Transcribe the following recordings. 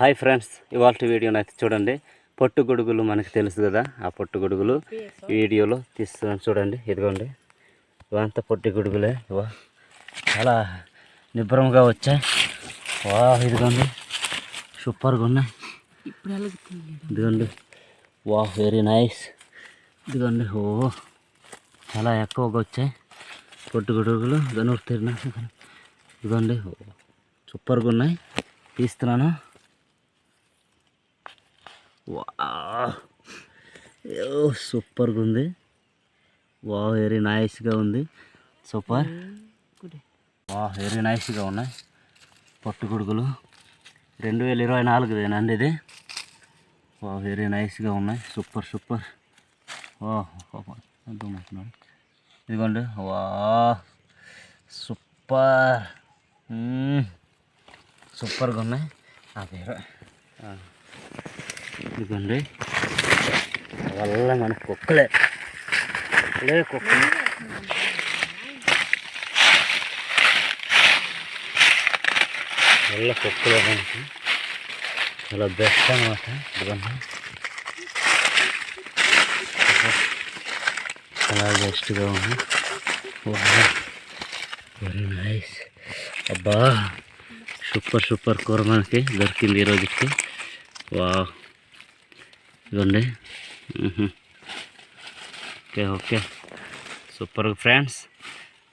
Hi friends ఇవాళ వీడియోని అయితే చూడండి. పొట్టు గొడుగులు మనకి తెలుసు కదా ఆ పొట్టు గొడుగులు వీడియోలో తీస్తున్నాను చూడండి. ఇదిగోండి. ఇవంతా పొట్టి గొడుగులే. ఇవా చాలా నిబ్రంగా వచ్చాయి. వా ఇదిగోండి. సూపర్గా ఉన్నాయి. ఇదిగోండి. వా వెరీ నైస్ ఇదిగోండి. ఓ చాలా ఎక్కువగా వచ్చాయి పొట్టు గొడుగులు. గనురు ఇదిగోండి. సూపర్గా ఉన్నాయి. తీస్తున్నాను. సూపర్గా ఉంది వా వెరీ నైస్గా ఉంది. సూపర్. వా వెరీ నైస్గా ఉన్నాయి. పట్టు గుడుగులు. రెండు వేల ఇరవై నాలుగుదేనండి ఇది? వా వెరీ నైస్గా ఉన్నాయి. Super super. వా అర్థమవుతున్నాడు ఇదిగోండి. వా సూపర్. సూపర్గా ఉన్నాయి ఆ పేరు ఇదిగోండి. వల్ల మన కుక్కలే లే కుక్కలు. వల్ల కుక్కలే మనకి. చాలా బెస్ట్ అనమాట ఇదిగోండి. చాలా బెస్ట్గా ఉంది. వెరీ నైస్ అబ్బా. సూపర్ సూపర్ కూర మనకి దొరికింది ఈరోజుకి. వా ఇదిగోండి okay okay. Super friends.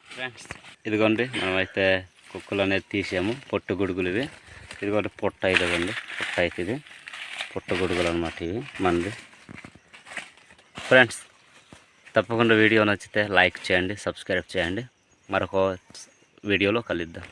Friends. ఇదిగోండి మనమైతే కుక్కలు అనేది తీసాము పొట్టు గొడుగులు ఇవి ఇదిగోండి పొట్ట ఇదిగోండి పొట్ట అయితే ఇది. పొట్ట గొడుగులు అనమాట ఇవి మనది ఫ్రెండ్స్ తప్పకుండా వీడియో నచ్చితే లైక్ చేయండి సబ్స్క్రైబ్ చేయండి. మరొక వీడియోలో కలుద్దాం.